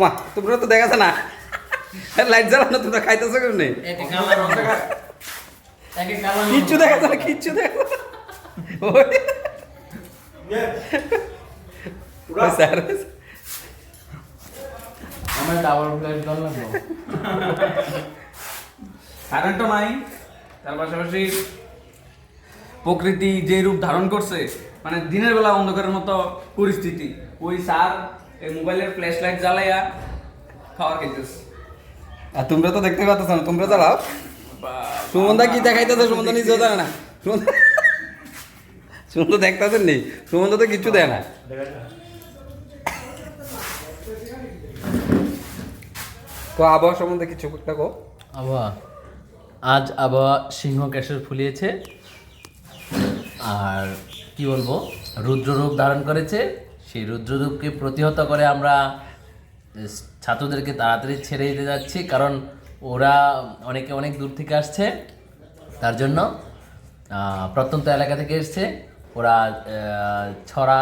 মা তোমরা তো দেখাছে না। লাইট জ্বালানো তোমরা খাইতেছো কেউ নেই কিচ্ছু দেখা না কিচ্ছু দেখা না। ওই। ওই স্যার আমার ডাবল ফ্ল্যাশ দল লাগল কারেন্টও নাই। তার পাশাপাশি প্রকৃতি যে রূপ ধারণ করছে মানে দিনের বেলা অন্ধকারের মতো পরিস্থিতি। ওই স্যার এই মোবাইলের ফ্ল্যাশ লাইট জ্বালাইয়া খাওয়ার খাইতেছে। আর তোমরা তো দেখতে পাচ্ছ না তোমরা জ্বালাও। সুমনদা কি দেখাইতেছে? সুমনদা নিজেও জানে না। সুমন সুমন তো দেখতেছেন নি সুমনদা তো কিচ্ছু দেয় না। তো আবহাওয়া সম্বন্ধে কিছু একটা কো। আবহাওয়া। আজ আবহাওয়া সিংহ ক্যাশের ফুলিয়েছে। আর কি বলব? রুদ্ররূপ ধারণ করেছে। সেই রুদ্ররূপকে প্রতিহত করে আমরা ছাত্রদেরকে তাড়াতাড়ি ছেড়ে দিতে যাচ্ছি কারণ ওরা অনেকে অনেক দূর থেকে আসছে। তার জন্য প্রত্যন্ত এলাকা থেকে এসছে। ওরা ছড়া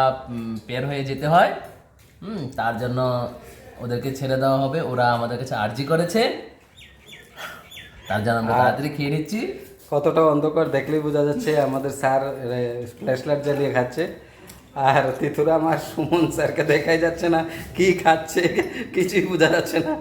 পের হয়ে যেতে হয়। হুম তার জন্য ওদেরকে ছেড়ে দেওয়া হবে। ওরা আমাদের কাছে আর্জি করেছে। তার জন্য আমরা তাড়াতাড়ি খেয়ে নিচ্ছি। কতটা অন্ধকার দেখলেই বোঝা যাচ্ছে আমাদের স্যার ফ্ল্যাশ লাইট জ্বালিয়ে খাচ্ছে। আর তিথুরা আমার সুমন স্যারকে দেখাই যাচ্ছে না কি খাচ্ছে কিছুই বোঝা যাচ্ছে না।